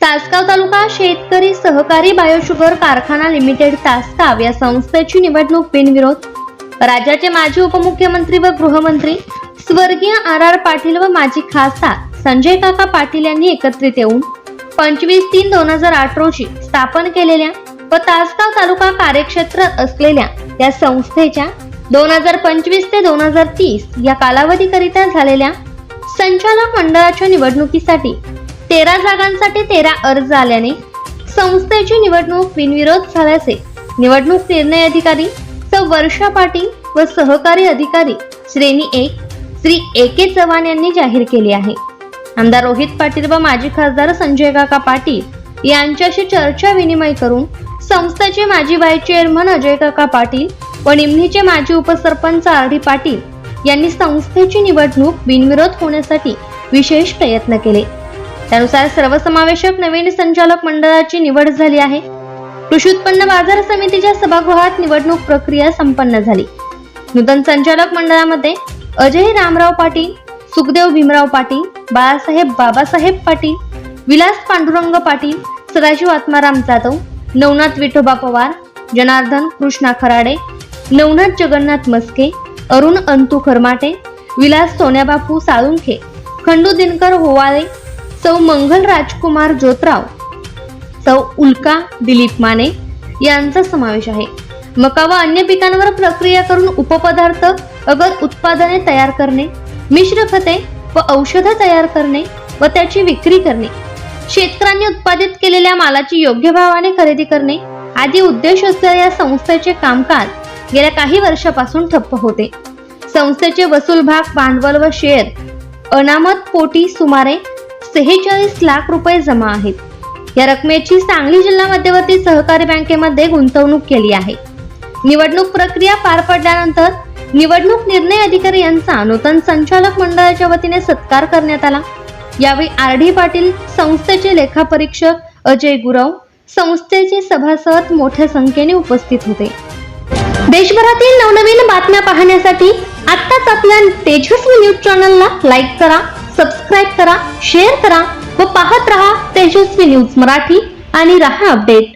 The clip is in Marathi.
तासगाव तालुका शेतकरी सहकारी बायोशुगर कारखाना लिमिटेड तासगाव या संस्थेची निवडणूक बिनविरोध. राज्याचे माजी उपमुख्यमंत्री व गृहमंत्री स्वर्गीय आर आर पाटील व माजी खासदार संजय काका पाटील यांनी एकत्रित येऊन पंचवीस तीन दोन हजार आठ रोजी स्थापन केलेल्या व तासगाव तालुका कार्यक्षेत्र असलेल्या या संस्थेच्या दोन हजार पंचवीस ते दोन हजार तीस या कालावधीकरिता झालेल्या संचालक मंडळाच्या निवडणुकीसाठी तेरा जागांसाठी तेरा अर्ज आल्याने संस्थेची निवडणूक बिनविरोध झाल्याचे निवडणूक निर्णय अधिकारी स. वर्षा पाटील व सहकारी अधिकारी श्रेणी एक श्री. ए. के. चव्हाण यांनी जाहीर केले आहे. आमदार रोहित पाटील व माजी खासदार संजय काका पाटील यांच्याशी चर्चा विनिमय करून संस्थेचे माजी व्हाईस चेअरमन अजय काका पाटील व निमणीचे माजी उपसरपंच आर. डी. पाटील यांनी संस्थेची निवडणूक बिनविरोध होण्यासाठी विशेष प्रयत्न केले. त्यानुसार सर्वसमावेशक नवीन संचालक मंडळाची निवड झाली आहे. कृषी उत्पन्न बाजार समितीच्या सभागृहात निवडणूक प्रक्रिया संपन्न झाली. नूतन संचालक मंडळामध्ये अजय रामराव पाटील सुखदेव भीमराव पाटील बाळासाहेब बाबासाहेब पाटील विलास पांडुरंग पाटील सदाशिव आत्माराम जाधव नवनाथ विठोबा पवार जनार्दन कृष्णा खराडे नवनाथ जगन्नाथ मस्के अरुण अंतू खरमाटे विलास सोन्याबापू साळुंखे खंडू दिनकर होवाळे सौ मंगल राजकुमार जोतराव सौ उल्का दिलीप माने यांचा समावेश आहे. मका व अन्य पिकांवर प्रक्रिया करून उपपदार्थ अगर उत्पादने तयार करणे मिश्र खते व औषधं तयार करणे व त्याची विक्री करणे शेतकऱ्यांनी उत्पादित केलेल्या मालाची योग्य भावाने खरेदी करणे आदी उद्देश असलेल्या या संस्थेचे कामकाज गेल्या काही वर्षापासून ठप्प होते. संस्थेचे वसूल भाग भांडवल व शेअर अनामत पोटी सुमारे सेहेचाळीस लाख रुपये जमा आहेत. या रकमेची सांगली जिल्हा मध्यवर्ती सहकारी बँकेमध्ये गुंतवणूक केली आहे. निवडणूक प्रक्रिया पार पडल्यानंतर निवडणूक निर्णय अधिकारी यांचा नूतन संचालक मंडळाच्या वतीने सत्कार करण्यात आला. यावेळी आर डी पाटील संस्थेचे लेखापरीक्षक अजय गुरव संस्थेचे सभासद मोठ्या संख्येने उपस्थित होते. देशभरातील नवनवीन बातम्या पाहण्यासाठी आत्ताच आपल्या तेजस्वी न्यूज चॅनलला लाईक करा. सबस्क्राईब करा शेअर करा व पाहत रहा तेजस्वी न्यूज मराठी आणि रहा अपडेट.